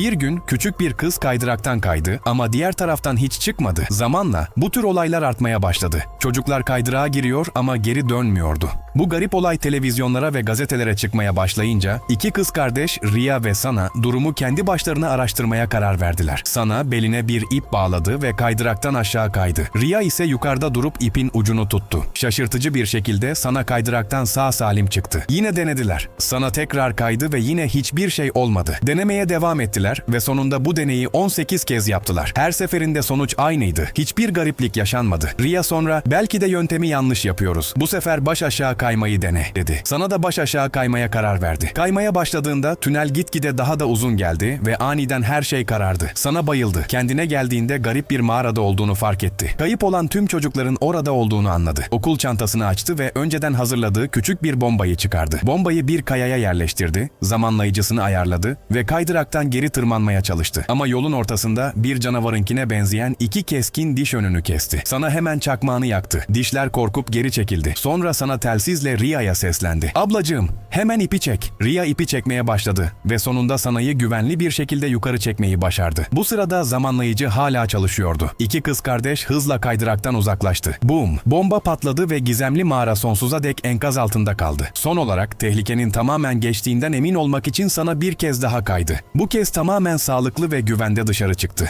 Bir gün küçük bir kız kaydıraktan kaydı ama diğer taraftan hiç çıkmadı. Zamanla bu tür olaylar artmaya başladı. Çocuklar kaydırağa giriyor ama geri dönmüyordu. Bu garip olay televizyonlara ve gazetelere çıkmaya başlayınca iki kız kardeş Ria ve Sana durumu kendi başlarına araştırmaya karar verdiler. Sana beline bir ip bağladı ve kaydıraktan aşağı kaydı. Ria ise yukarıda durup ipin ucunu tuttu. Şaşırtıcı bir şekilde Sana kaydıraktan sağ salim çıktı. Yine denediler. Sana tekrar kaydı ve yine hiçbir şey olmadı. Denemeye devam ettiler ve sonunda bu deneyi 18 kez yaptılar. Her seferinde sonuç aynıydı. Hiçbir gariplik yaşanmadı. Ria sonra belki de yöntemi yanlış yapıyoruz. Bu sefer baş aşağı kaymayı dene dedi. Sana da baş aşağı kaymaya karar verdi. Kaymaya başladığında tünel gitgide daha da uzun geldi ve aniden her şey karardı. Sana bayıldı. Kendine geldiğinde garip bir mağarada olduğunu fark etti. Kayıp olan tüm çocukların orada olduğunu anladı. Okul çantasını açtı ve önceden hazırladığı küçük bir bombayı çıkardı. Bombayı bir kayaya yerleştirdi, zamanlayıcısını ayarladı ve kaydıraktan geri tırmanmaya çalıştı. Ama yolun ortasında bir canavarınkine benzeyen iki keskin diş önünü kesti. Sana hemen çakmağını yaktı. Dişler korkup geri çekildi. Sonra sana telsizle Ria'ya seslendi. Ablacığım, hemen ipi çek. Ria ipi çekmeye başladı ve sonunda sanayı güvenli bir şekilde yukarı çekmeyi başardı. Bu sırada zamanlayıcı hala çalışıyordu. İki kız kardeş hızla kaydıraktan uzaklaştı. Boom! Bomba patladı ve gizemli mağara sonsuza dek enkaz altında kaldı. Son olarak tehlikenin tamamen geçtiğinden emin olmak için sana bir kez daha kaydı. Bu kez tamamen sağlıklı ve güvende dışarı çıktı.